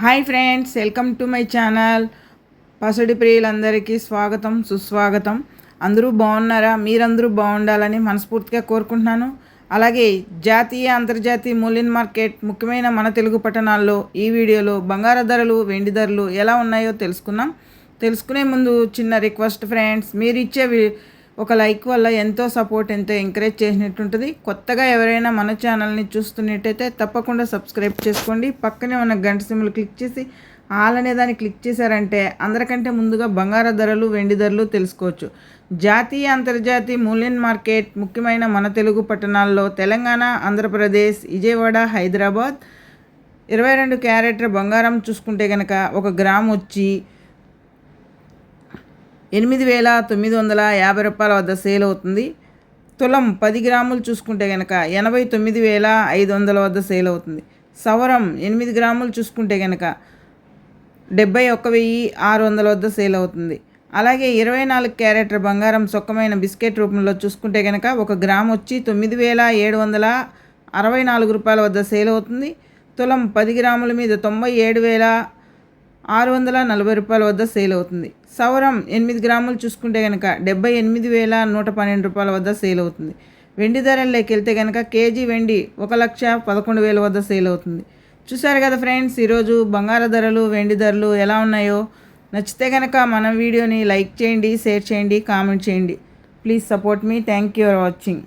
Hi friends welcome to my channel. పసడి ప్రియులందరికీ స్వాగతం సుస్వాగతం. అందరూ బాగున్నారా? మీరందరూ బాగుండాలని మనస్ఫూర్తిగా కోరుకుంటున్నాను. అలాగే జాతీయ అంతర్జాతీయ మూలిన్ మార్కెట్ ముఖ్యమైన మన తెలుగు పట్టణాల్లో ఈ వీడియోలో బంగారు ధరలు వెండి ధరలు ఎలా ఉన్నాయో తెలుసుకుందాం. తెలుసుకునే ముందు చిన్న రిక్వెస్ట్ ఫ్రెండ్స్ మీరు ఇచ్చే ఒక లైక్ వల్ల ఎంతో సపోర్ట్ ఎంతో ఎంకరేజ్ చేసినట్టుంటుంది. కొత్తగా ఎవరైనా మన ఛానల్ని చూస్తున్నట్టయితే తప్పకుండా సబ్స్క్రైబ్ చేసుకోండి. పక్కనే ఉన్న గంట సిమ్లు క్లిక్ చేసి ఆల్ అనే దాన్ని క్లిక్ చేశారంటే అందరికంటే ముందుగా బంగారు ధరలు వెండి ధరలు తెలుసుకోవచ్చు. జాతీయ అంతర్జాతీయ మూల్యం మార్కెట్ ముఖ్యమైన మన తెలుగు పట్టణాల్లో తెలంగాణ ఆంధ్రప్రదేశ్ విజయవాడ హైదరాబాద్. ఇరవై రెండు క్యారెటర్ బంగారం చూసుకుంటే కనుక ఒక గ్రామ్ వచ్చి ఎనిమిది వేల తొమ్మిది వందల యాభై రూపాయల వద్ద సేల్ అవుతుంది. తులం పది గ్రాములు చూసుకుంటే కనుక ఎనభై తొమ్మిది వేల ఐదు వందల వద్ద సేల్ అవుతుంది. సవరం ఎనిమిది గ్రాములు చూసుకుంటే కనుక డెబ్బై ఒక్క వెయ్యి ఆరు వందల వద్ద సేల్ అవుతుంది. అలాగే ఇరవై నాలుగు క్యారెటర్ బంగారం సొక్కమైన బిస్కెట్ రూపంలో చూసుకుంటే కనుక ఒక గ్రామ్ వచ్చి తొమ్మిది వేల ఏడు వందల అరవై నాలుగు రూపాయల వద్ద సేల్ అవుతుంది. తులం పది గ్రాముల మీద తొంభై ఏడు వేల ఆరు వందల నలభై రూపాయల వద్ద సేల్ అవుతుంది. సవరం ఎనిమిది గ్రాములు చూసుకుంటే కనుక డెబ్బై ఎనిమిది వేల నూట పన్నెండు రూపాయల వద్ద సేల్ అవుతుంది. వెండి ధరల్లోకి వెళ్తే కనుక కేజీ వెండి ఒక లక్ష పదకొండు వేల వద్ద సేల్ అవుతుంది. చూసారు కదా ఫ్రెండ్స్ ఈరోజు బంగార ధరలు వెండి ధరలు ఎలా ఉన్నాయో? నచ్చితే కనుక మన వీడియోని లైక్ చేయండి షేర్ చేయండి కామెంట్ చేయండి. Please support me. Thank you for watching.